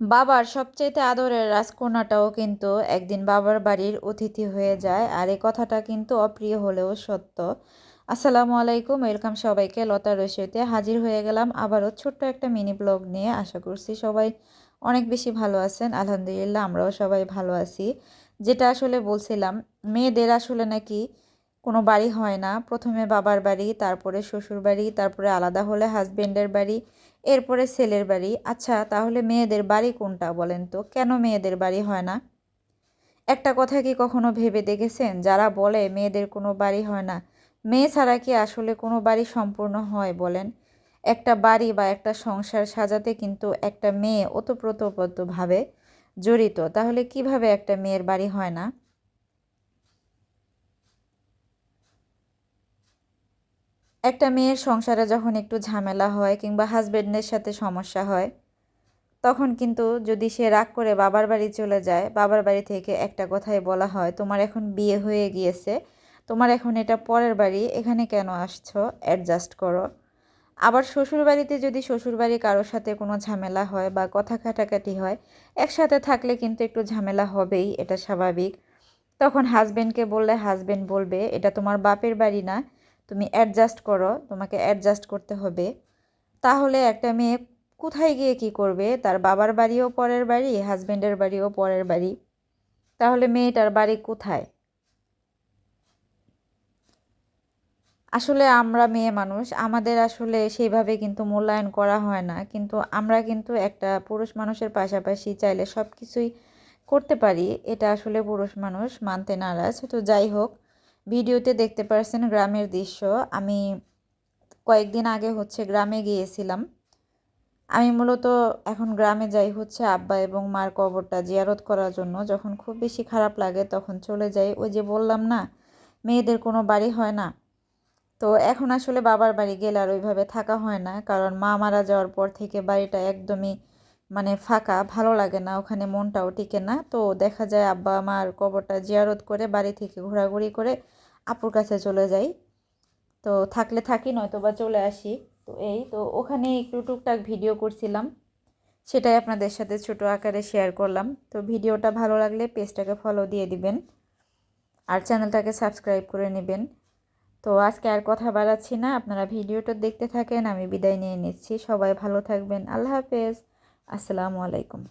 বাবার সবচাইতে আদরের রাজকন্যাটাও কিন্তু একদিন বাবার বাড়ির অতিথি হয়ে যায় আর এই কথাটা কিন্তু অপ্রিয় হলেও সত্য। আসসালামু আলাইকুম, ওয়েলকাম সবাইকে। লতা রসইতে হাজির হয়ে গেলাম আবারও ছোট্ট একটা মিনি ব্লগ নিয়ে। আশা করছি সবাই অনেক বেশি ভালো আছেন। আলহামদুলিল্লাহ আমরাও সবাই ভালো আছি। যেটা আসলে বলছিলাম, মেয়েদের আসলে নাকি কোনো বাড়ি হয় না। প্রথমে বাবার বাড়ি, তারপরে শ্বশুর বাড়ি তারপরে আলাদা হলে হাজবেন্ডের বাড়ি। এরপরে ছেলের বাড়ি। আচ্ছা তাহলে মেয়েদের বাড়ি কোনটা বলেন তো? কেন মেয়েদের বাড়ি হয় না? একটা কথা কি কখনো ভেবে দেখেছেন? যারা বলে মেয়েদের কোনো বাড়ি হয় না, মেয়ে ছাড়া কি আসলে কোনো বাড়ি সম্পূর্ণ হয় বলেন? একটা বাড়ি বা একটা সংসার সাজাতে কিন্তু একটা মেয়ে ওতপ্রোতভাবে জড়িত। তাহলে কীভাবে একটা মেয়ের বাড়ি হয় না? একটা মেয়ের সংসারে যখন একটু ঝামেলা হয় কিংবা হাজব্যান্ডের সাথে সমস্যা হয়, তখন কিন্তু যদি সে রাগ করে বাবার বাড়ি চলে যায়, বাবার বাড়ি থেকে একটা কথাই বলা হয়, তোমার এখন বিয়ে হয়ে গিয়েছে, তোমার এখন এটা পরের বাড়ি, এখানে কেন আসছো? অ্যাডজাস্ট করো। আবার শ্বশুর বাড়িতে যদি শ্বশুর বাড়ি কারোর সাথে কোনো ঝামেলা হয় বা কথা কাটাকাটি হয়, একসাথে থাকলে কিন্তু একটু ঝামেলা হবেই, এটা স্বাভাবিক। তখন হাজব্যান্ডকে বললে হাজব্যান্ড বলবে, এটা তোমার বাপের বাড়ি না তুমি অ্যাডজাস্ট করো, তোমাকে অ্যাডজাস্ট করতে হবে। তাহলে একটা মেয়ে কোথায় গিয়ে কি করবে? তার বাবার বাড়িও পরের বাড়ি হাজব্যান্ডের বাড়িও পরের বাড়ি। তাহলে মেয়েটার বাড়ি কোথায়? আসলে আমরা মেয়ে মানুষ, আমাদের আসলে সেইভাবে কিন্তু মূল্যায়ন করা হয় না। কিন্তু আমরা কিন্তু একটা পুরুষ মানুষের পাশাপাশি চাইলে সব কিছুই করতে পারি। এটা আসলে পুরুষ মানুষ মানতে নারাজ। তো যাই হোক ভিডিওতে দেখতে পারছেন গ্রামের দৃশ্য। আমি কয়েকদিন আগে হচ্ছে গ্রামে গিয়েছিলাম। আমি মূলত এখন গ্রামে যাই হচ্ছে আব্বা এবং মার কবরটা জিয়ারত করার জন্য। যখন খুব বেশি খারাপ লাগে তখন চলে যাই। ওই যে বললাম না, মেয়েদের কোনো বাড়ি হয় না। তো এখন আসলে বাবার বাড়ি গেলে আর ওইভাবে থাকা হয় না। কারণ মা মারা যাওয়ার পর থেকে বাড়িটা একদমই মানে ফাঁকা, ভালো লাগে না, ওখানে মনটাও টিকে না। তো দেখা যায় আব্বা আমার কবরটা জিয়ারত করে বাড়ি থেকে ঘোরাঘুরি করে আপুর কাছে চলে যাই। তো থাকলে থাকি নয়তো বা চলে আসি। তো এই, তো ওখানে একটু টুকটাক ভিডিও করছিলাম। সেটাই আপনাদের সাথে ছোট আকারে শেয়ার করলাম। তো ভিডিওটা ভালো লাগলে পেজটাকে ফলো দিয়ে দিবেন আর চ্যানেলটাকে সাবস্ক্রাইব করে নেবেন। তো আজকে আর কথা বাড়াচ্ছি না, আপনারা ভিডিওটা দেখতে থাকেন, আমি বিদায় নিয়ে নিচ্ছি। সবাই ভালো থাকবেন, আল্লাহ হাফেজ। আসসালামু আলাইকুম